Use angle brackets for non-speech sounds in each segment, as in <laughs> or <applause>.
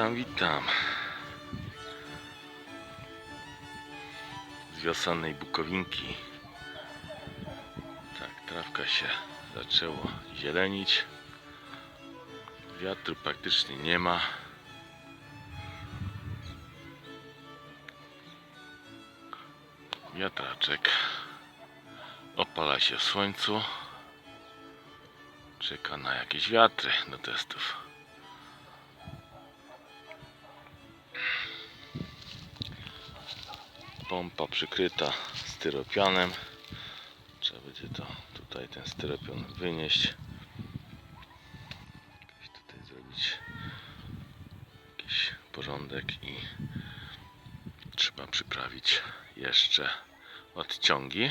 Witam, witam. Z wiosennej Bukowinki. Tak, trawka się zaczęło zielenić. Wiatru praktycznie nie ma. Wiatraczek opala się w słońcu. Czeka na jakieś wiatry do testów. Pompa przykryta styropianem. Trzeba będzie to tutaj ten styropian wynieść. Jakiś tutaj zrobić jakiś porządek i trzeba przyprawić jeszcze odciągi,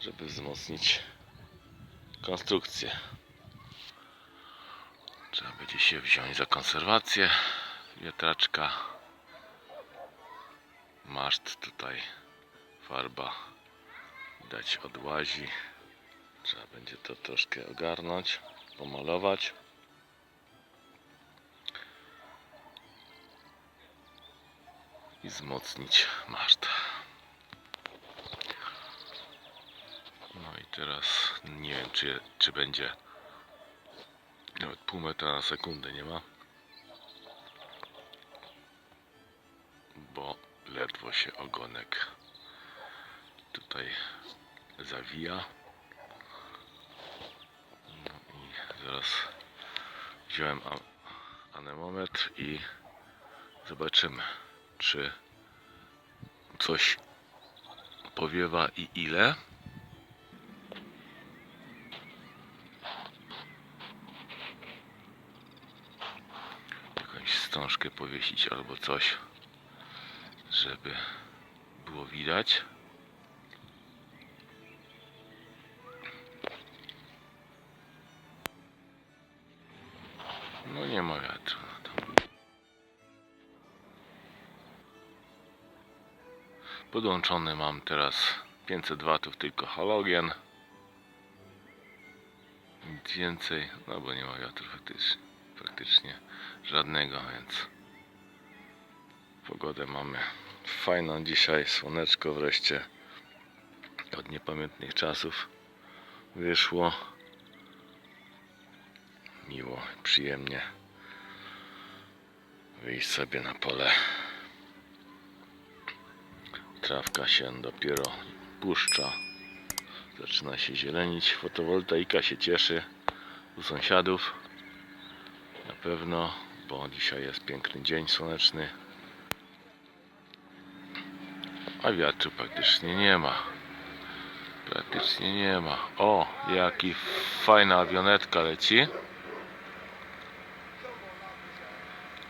żeby wzmocnić konstrukcję. Trzeba będzie się wziąć za konserwację wiatraczka maszt tutaj. Farba widać odłazi trzeba będzie to troszkę ogarnąć pomalować. I wzmocnić maszt. No i teraz nie wiem czy, czy będzie nawet pół metra na sekundę nie ma? Bo ledwo się ogonek tutaj zawija. No i zaraz wziąłem anemometr i zobaczymy, czy coś powiewa i ile. Jakąś wstążkę powiesić albo coś żeby było widać. No nie ma wiatru. Podłączony mam teraz 500 watów tylko halogen. Nic więcej, no bo nie ma wiatru faktycznie, praktycznie żadnego, więc Pogodę mamy fajną dzisiaj, słoneczko wreszcie od niepamiętnych czasów wyszło. Miło, przyjemnie wyjść sobie na pole. Trawka się dopiero puszcza. Zaczyna się zielenić. Fotowoltaika się cieszy u sąsiadów. Na pewno, bo dzisiaj jest piękny dzień słoneczny. A wiatru praktycznie nie ma. Praktycznie nie ma. O, jaki fajna awionetka leci.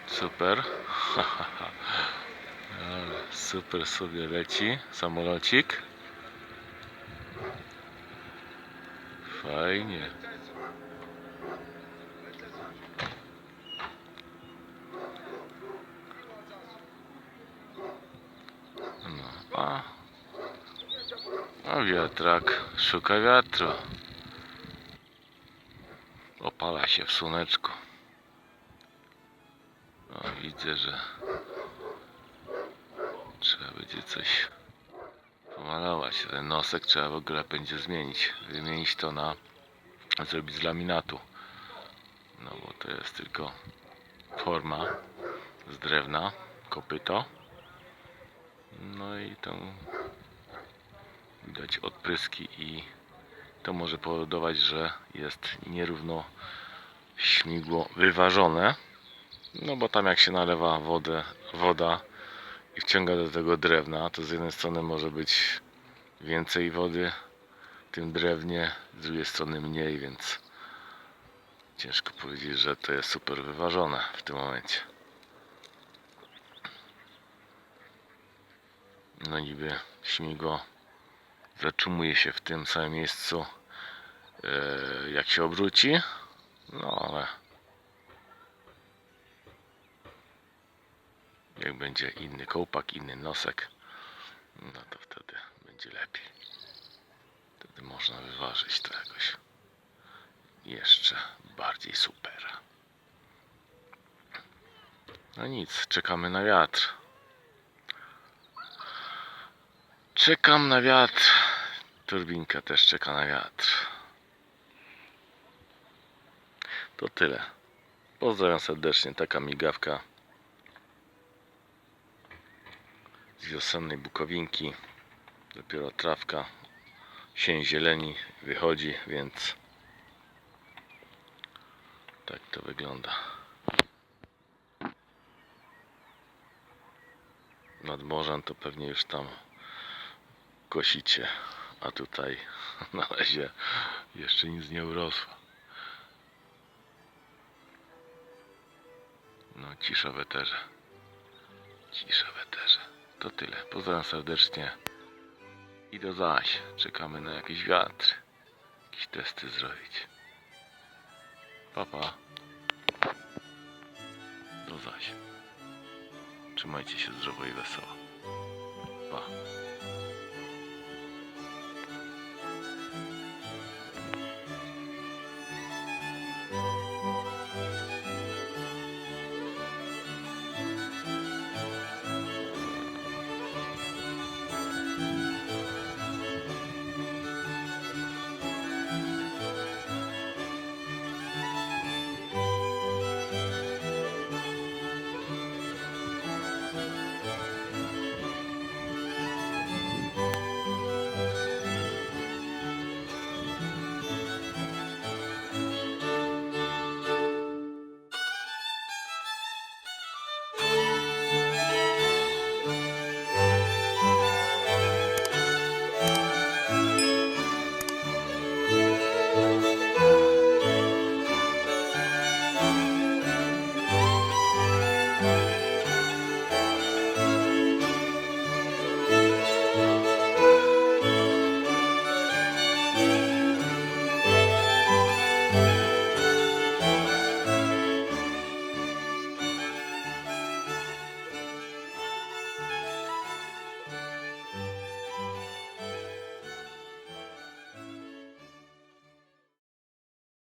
Super. <laughs> Super sobie leci samolocik. Fajnie. No, a, a wiatrak szuka wiatru. Opala się w słoneczku. O, widzę, że trzeba będzie coś pomalować. Ten nosek trzeba w ogóle będzie zmienić. Wymienić to na zrobić z laminatu. No bo to jest tylko forma z drewna, kopyto. No i tą widać odpryski i to może powodować, że jest nierówno śmigło wyważone. No bo tam jak się nalewa wodę, woda i wciąga do tego drewna, to z jednej strony może być więcej wody w tym drewnie, z drugiej strony mniej, więc ciężko powiedzieć, że to jest super wyważone w tym momencie. No niby śmigło zatrzymuje się w tym samym miejscu e, jak się obróci. No ale jak będzie inny kołpak, inny nosek, no to wtedy będzie lepiej. Wtedy można wyważyć to jakoś jeszcze bardziej super. No nic, czekamy na wiatr. Czekam na wiatr. Turbinka też czeka na wiatr. To tyle. Pozdrawiam serdecznie, taka migawka z wiosennej Bukowinki. Dopiero trawka, sień zieleni wychodzi, więc tak to wygląda. Nad morzem to pewnie już tam kosicie, a tutaj <laughs> na razie jeszcze nic nie urosło. No, cisza w eterze. Cisza w eterze. To tyle. Pozdrawiam serdecznie. I do zaś. Czekamy na jakiś wiatr. Jakieś testy zrobić. Papa. Pa. Do zaś. Trzymajcie się zdrowo i wesoło. Pa.